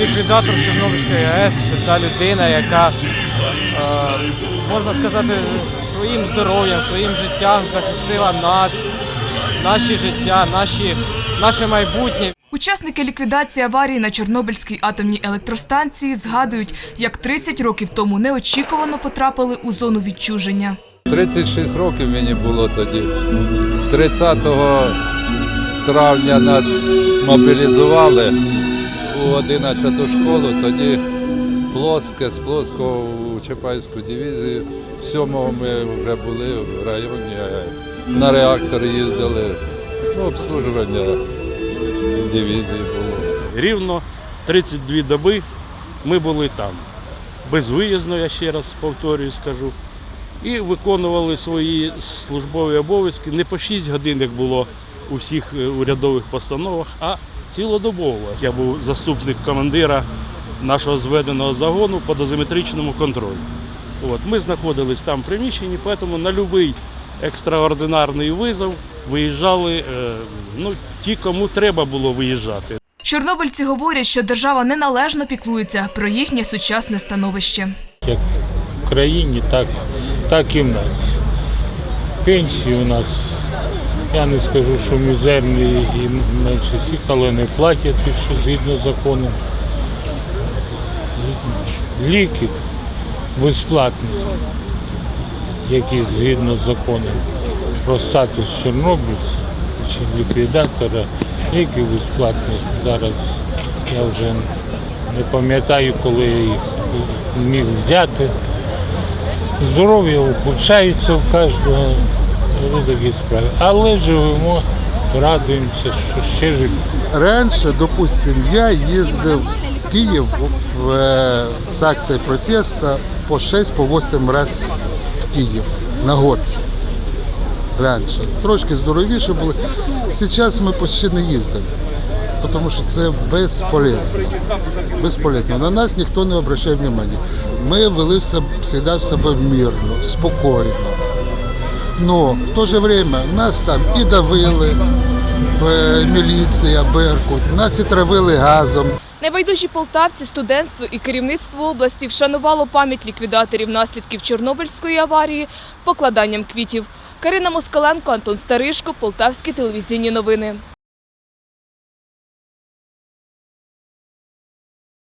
Ліквідатор Чорнобильської АЕС це та людина, яка, е, можна сказати, своїм здоров'ям, своїм життям захистила нас, наші життя, наші, наше майбутнє. Учасники ліквідації аварії на Чорнобильській атомній електростанції згадують, як 30 років тому неочікувано потрапили у зону відчуження. 36 років мені було тоді. 30 травня нас мобілізували у 11 школу, тоді Плоске, з Плоского у Чапаївську дивізію. 7-го ми вже були в районі На реактор їздили. Ну, обслужування дивізії було. Рівно 32 доби ми були там. Безвиїзно, я ще раз повторюю, скажу. І виконували свої службові обов'язки не по 6 годин, як було у всіх е, урядових постановах, а цілодобово. Я був заступник командира нашого зведеного загону по дозиметричному контролю. От, ми знаходились там в приміщенні, тому на будь-який екстраординарний визов виїжджали е, ну, ті, кому треба було виїжджати. Чорнобильці говорять, що держава неналежно піклується про їхнє сучасне становище. як в країні, так, так і в нас. Пенсії у нас, я не скажу, що мізерні і менше всіх, але не платять, якщо згідно закону. Ліків безплатних, які згідно з законом про статус чорнобильця чи ліквідатора, ліків безплатних зараз я вже не пам'ятаю, коли я їх міг взяти. Здоров'я ухудшається в кожного, ну, такі справи. Але живемо, радуємося, що ще живі. Раніше, допустим, я їздив в Київ в, е, з акцією протесту по 6-8 разів в Київ на год. Раніше. Трошки здоровіше були. Зараз ми почти не їздимо, тому що це безполезно. Безполезно. На нас ніхто не обращає увагу. Ми вели все, завжди в себе мирно, спокійно. Но в то же время нас там і давили, міліція, Беркут, нас і травили газом. Небайдужі полтавці, студентство і керівництво області вшанувало пам'ять ліквідаторів наслідків Чорнобильської аварії покладанням квітів. Карина Москаленко, Антон Старишко, Полтавські телевізійні новини.